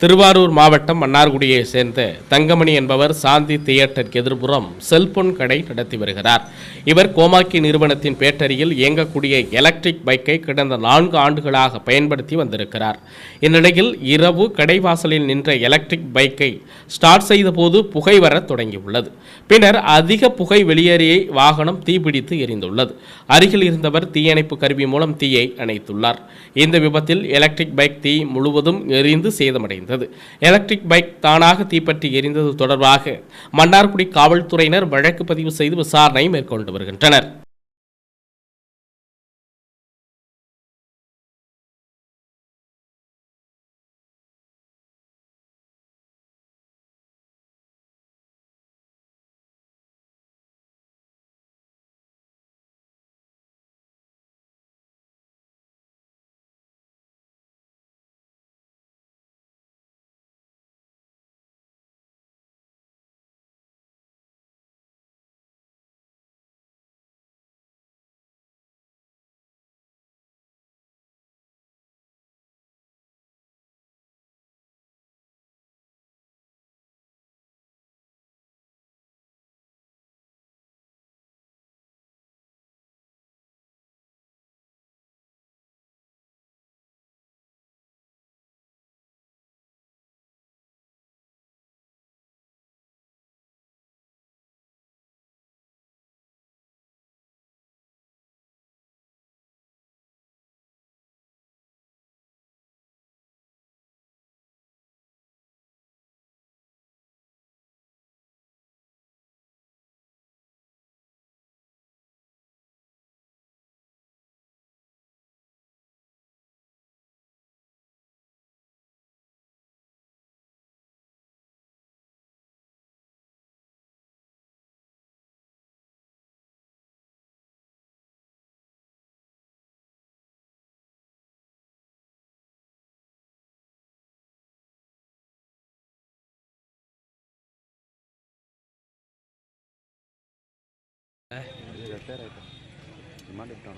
திருவாரூர் மாவட்டம் மன்னார்குடியை சேர்ந்த தங்கமணி என்பவர் சாந்தி தியேட்டருக்கு எதிர்புறம் செல்போன் கடை நடத்தி வருகிறார். இவர் கோமாக்கி நிறுவனத்தின் பேட்டரியில் இயங்கக்கூடிய எலக்ட்ரிக் பைக்கை கடந்த நான்கு ஆண்டுகளாக பயன்படுத்தி வந்திருக்கிறார். இந்நிலையில் இரவு கடைவாசலில் நின்ற எலக்ட்ரிக் பைக்கை ஸ்டார்ட் செய்தபோது புகை வரத் தொடங்கியுள்ளது. பின்னர் அதிக புகை வெளியேறிய வாகனம் தீப்பிடித்து எரிந்துள்ளது. அருகில் இருந்தவர் தீயணைப்பு கருவி மூலம் தீயை அணைத்துள்ளார். இந்த விபத்தில் எலக்ட்ரிக் பைக் தீ முழுவதும் எரிந்து சேதமடைந்தது. எலக்ட்ரிக் பைக் தானாக தீப்பற்றி எரிந்தது தொடர்பாக மன்னார்குடி காவல்துறையினர் வழக்கு பதிவு செய்து விசாரணை மேற்கொண்டு வருகின்றனர். రిపేర్ అయితే డిమాండ్ ఇప్పుడు